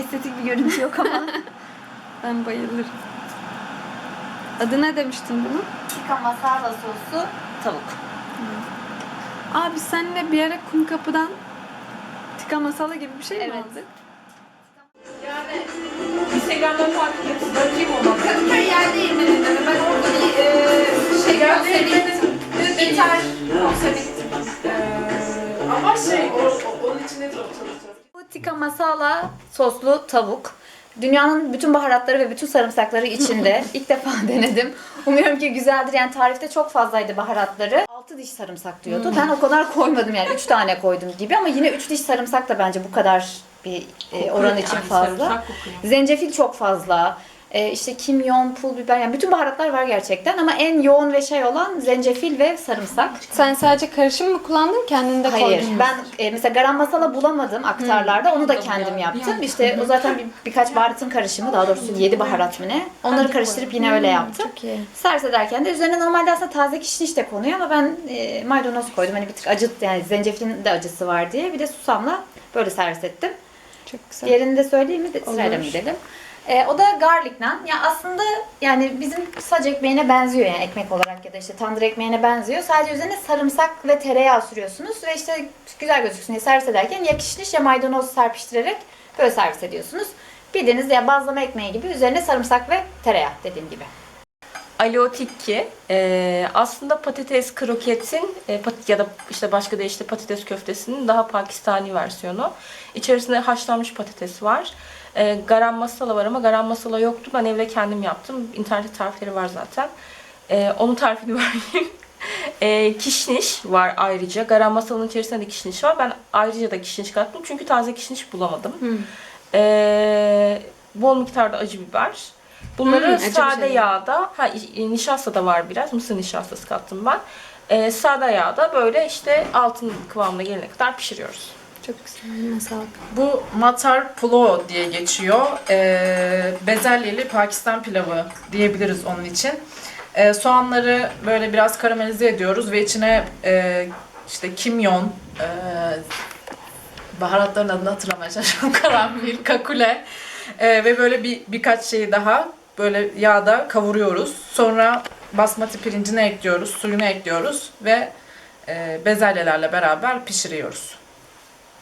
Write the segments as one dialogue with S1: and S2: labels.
S1: estetik bir görüntü yok ama.
S2: Ben bayılırım. Adı ne demiştin bunun?
S1: Tikka masala sosu tavuk.
S2: Abi biz seninle bir ara kum kapıdan tika masala gibi bir şey mi
S1: Evet.
S2: aldık?
S3: Instagram'dan takip et. Bakayım ona.
S4: Kadıköy yerde yemeğinde ben orada bir e, şey konseri gittim. Gitar
S1: tikka masala soslu tavuk. Dünyanın bütün baharatları ve bütün sarımsakları içinde. İlk defa denedim. Umuyorum ki güzeldir. Yani tarifte çok fazlaydı baharatları. 6 diş sarımsak diyordu. Ben o kadar koymadım yani 3 tane koydum gibi ama yine 3 diş sarımsak da bence bu kadar bir e, oran için fazla. Zencefil çok fazla. E, işte kimyon, pul biber yani bütün baharatlar var gerçekten ama en yoğun ve şey olan zencefil ve sarımsak.
S2: Sen sadece karışım mı kullandın kendin de
S1: Hayır.
S2: koydun mu?
S1: Ben e, mesela garam masala bulamadım aktarlarda. Onu da kendim yaptım. İşte o zaten bir, birkaç baharatın karışımı. Daha doğrusu 7 baharat mı ne? Onları karıştırıp yine öyle yaptım.
S2: Çok iyi.
S1: Servis ederken de üzerine normalde aslında taze kişniş de konuyor ama ben e, maydanoz koydum. Hani bir tık acı yani zencefilin de acısı var diye. Bir de susamla böyle servis ettim.
S2: Çok güzel.
S1: Diğerini de söyleyeyim mi? Sırayla mı
S2: Olur.
S1: gidelim? E, o da garlic naan. Ya aslında yani bizim sac ekmeğine benziyor yani ekmek olarak ya da işte tandır ekmeğine benziyor. Sadece üzerine sarımsak ve tereyağı sürüyorsunuz ve işte güzel gözüksün diye servis ederken ya kişniş ya maydanoz serpiştirerek böyle servis ediyorsunuz. Bildiğiniz ya bazlama ekmeği gibi üzerine sarımsak ve tereyağı dediğim gibi.
S3: Alo Tikki e, aslında patates kroketin e, pat- ya da işte başka da işte patates köftesinin daha Pakistani versiyonu. İçerisinde haşlanmış patates var. E, garam masala var ama garam masala yoktu. Ben evde kendim yaptım. İnternet tarifleri var zaten. E, onun tarifini vereyim. E, kişniş var ayrıca. Garam masalanın içerisinde de kişniş var. Ben ayrıca da kişniş kattım. Çünkü taze kişniş bulamadım. E, bol miktarda acı biber. Bunları
S2: Hmm,
S3: sade
S2: şey.
S3: yağda, ha i- nişasta da var biraz. Mısır nişastası kattım ben. E, sade yağda böyle işte altın kıvamına gelene kadar pişiriyoruz.
S2: Çok güzel. Sağlık.
S5: Bu matar pulao diye geçiyor. Ee, bezelyeli Pakistan pilavı diyebiliriz onun için. Ee, soğanları böyle biraz karamelize ediyoruz ve içine e, işte kimyon, e, baharatların adını hatırlamaya çalışıyorum. Karanfil, kakule e, ve böyle bir birkaç şeyi daha böyle yağda kavuruyoruz. Sonra basmati pirincini ekliyoruz, suyunu ekliyoruz ve e, bezelyelerle beraber pişiriyoruz.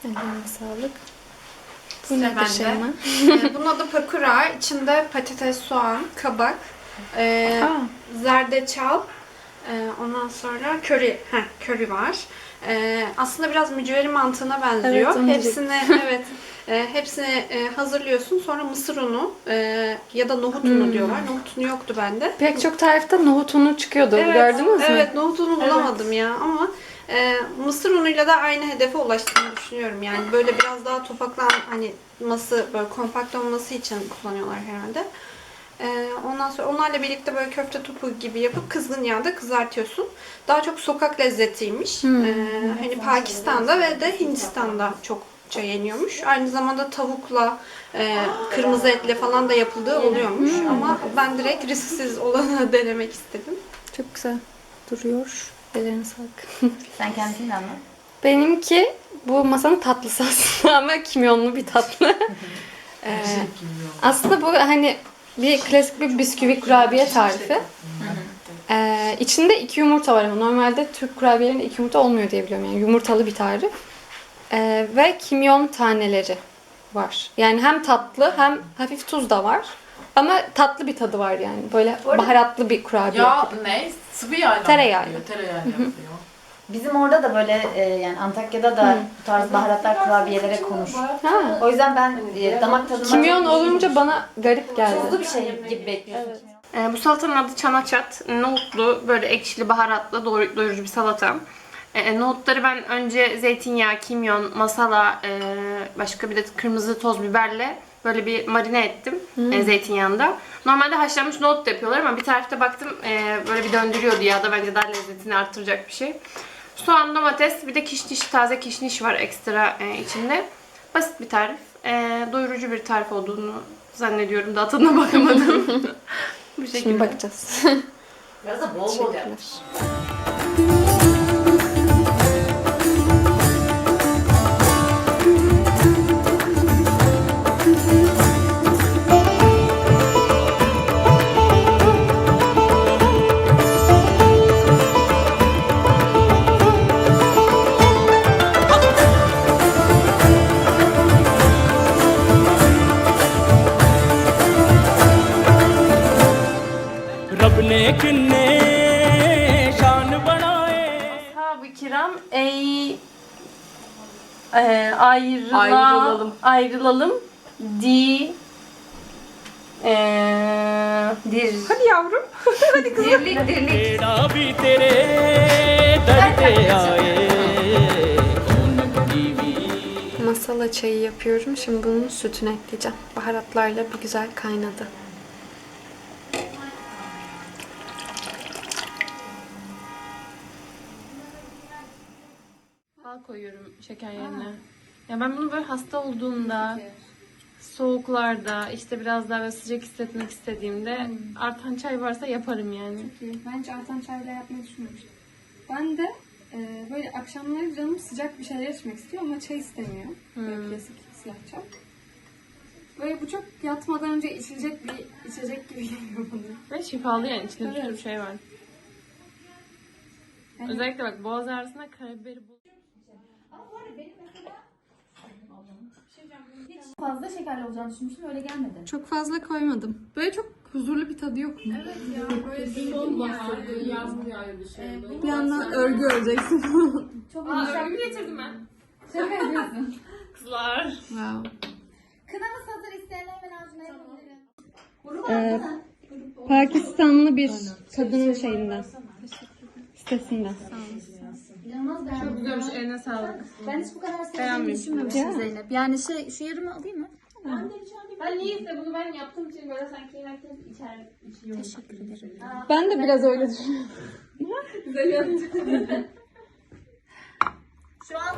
S2: Eline sağlık. Bu nedir
S4: bende.
S2: Şeyma?
S4: Ee, Bunun adı pakura. İçinde patates, soğan, kabak, e,
S2: Aa.
S4: zerdeçal, e, ondan sonra köri, heh, köri var. E, aslında biraz mücveri mantığına benziyor.
S2: Evet, onu
S4: hepsini evet, e, hepsini e, hazırlıyorsun. Sonra mısır unu e, ya da nohut unu
S2: Hmm.
S4: diyorlar. Nohut unu yoktu bende.
S2: Pek çok tarifte nohut unu çıkıyordu. Gördünüz mü?
S4: Evet, nohut unu bulamadım ya ama e, mısır unuyla da aynı hedefe ulaştığını düşünüyorum. Yani böyle biraz daha topaklan hani ması böyle kompakt olması için kullanıyorlar herhalde. E, ondan sonra onlarla birlikte böyle köfte topu gibi yapıp kızgın yağda kızartıyorsun. Daha çok sokak lezzetiymiş.
S2: Hmm.
S4: E, hani Pakistan'da ve de Hindistan'da çok yeniyormuş. Aynı zamanda tavukla, e, kırmızı etle falan da yapıldığı oluyormuş. Ama ben direkt risksiz olanı denemek istedim.
S2: Çok güzel duruyor. Ellerine sağlık.
S1: Sen kendini de anlat.
S2: Benimki bu masanın tatlısı aslında ama kimyonlu bir tatlı. Ee, aslında bu hani bir klasik bir bisküvi kurabiye tarifi. Ee, içinde iki yumurta var ama normalde Türk kurabiyelerinde iki yumurta olmuyor diye biliyorum. Yani yumurtalı bir tarif. Ee, ve kimyon taneleri var. Yani hem tatlı hem hafif tuz da var. Ama tatlı bir tadı var yani. Böyle baharatlı bir kurabiye.
S5: Ya ne? Sıvı mı
S2: Tereyağıyla.
S5: Tereyağıyla yapılıyor.
S1: Bizim orada da böyle e, yani Antakya'da da bu tarz baharatlar kurabiyelere konur.
S2: Ha.
S1: O yüzden ben e, damak tadıma
S2: Kimyon olunca bana garip geldi.
S1: tuzlu bir şey gibi bekliyorsun.
S6: Ee, bu salatanın adı çanaçat. Nohutlu, böyle ekşili, baharatlı, doy- doyurucu bir salata. Ee, nohutları ben önce zeytinyağı, kimyon, masala, e, başka bir de kırmızı toz biberle böyle bir marine ettim e, zeytinyağında. Normalde haşlanmış nohut da yapıyorlar ama bir tarifte baktım e, böyle bir döndürüyordu ya da bence daha lezzetini arttıracak bir şey. Soğan, domates, bir de kişniş, taze kişniş var ekstra e, içinde. Basit bir tarif. E, doyurucu bir tarif olduğunu zannediyorum da tadına bakamadım. Bu şekilde.
S2: Şimdi bakacağız.
S1: Biraz da bol bol yapmış.
S7: किन्ने शान बनाए
S6: Ashab-ı kiram ey e, ayrıla,
S3: Ayrılalım.
S6: ayrılalım di e, dir.
S3: Hadi yavrum.
S1: Dirlik dirlik.
S7: तेरा भी तेरे दर पे आए
S2: Masala çayı yapıyorum. Şimdi bunun sütünü ekleyeceğim. Baharatlarla bir güzel kaynadı.
S6: Koyuyorum şeker yerine. Ya ben bunu böyle hasta olduğumda, soğuklarda, işte biraz daha böyle sıcak hissetmek istediğimde artan çay varsa yaparım yani.
S2: Ben hiç artan çayla yapmayı düşünmemiştim. Ben de e, böyle akşamları canım sıcak bir şeyler içmek istiyor ama çay istemiyor. Böyle klasik siyah çay. Böyle bu çok yatmadan önce içilecek bir içecek gibi geliyor bana.
S6: Ve şifalı yani içinde bir
S2: Evet.
S6: sürü şey var. Özellikle bak boğaz ağrısına karabiberi bul.
S1: Fazla şekerli olacağını düşünmüştüm öyle gelmedi.
S2: Çok fazla koymadım. Böyle çok huzurlu bir tadı yok mu? Bir yandan örgü öreceksin.
S1: Çok
S6: Aa örgü getirdim ben.
S1: Şaka yapıyorsun.
S6: Kızlar.
S2: wow.
S1: Kınamız hazır isteyenler hemen ağzına yapabilirim. Mı?
S2: Pakistanlı bir kadının şeyinden. Sitesinden.
S1: İnanılmaz beğendim.
S6: Çok güzelmiş eline sağlık.
S1: Ben hiç bu kadar sevdiğimi
S6: Beğenmedim.
S1: düşünmemiştim Zeynep. Yani şey şu yarımı alayım mı?
S6: Ben niyeyse bunu ben yaptığım için böyle sanki herkes içer içiyor.
S1: Teşekkür ederim.
S2: Ben de biraz öyle düşünüyorum.
S1: Şu an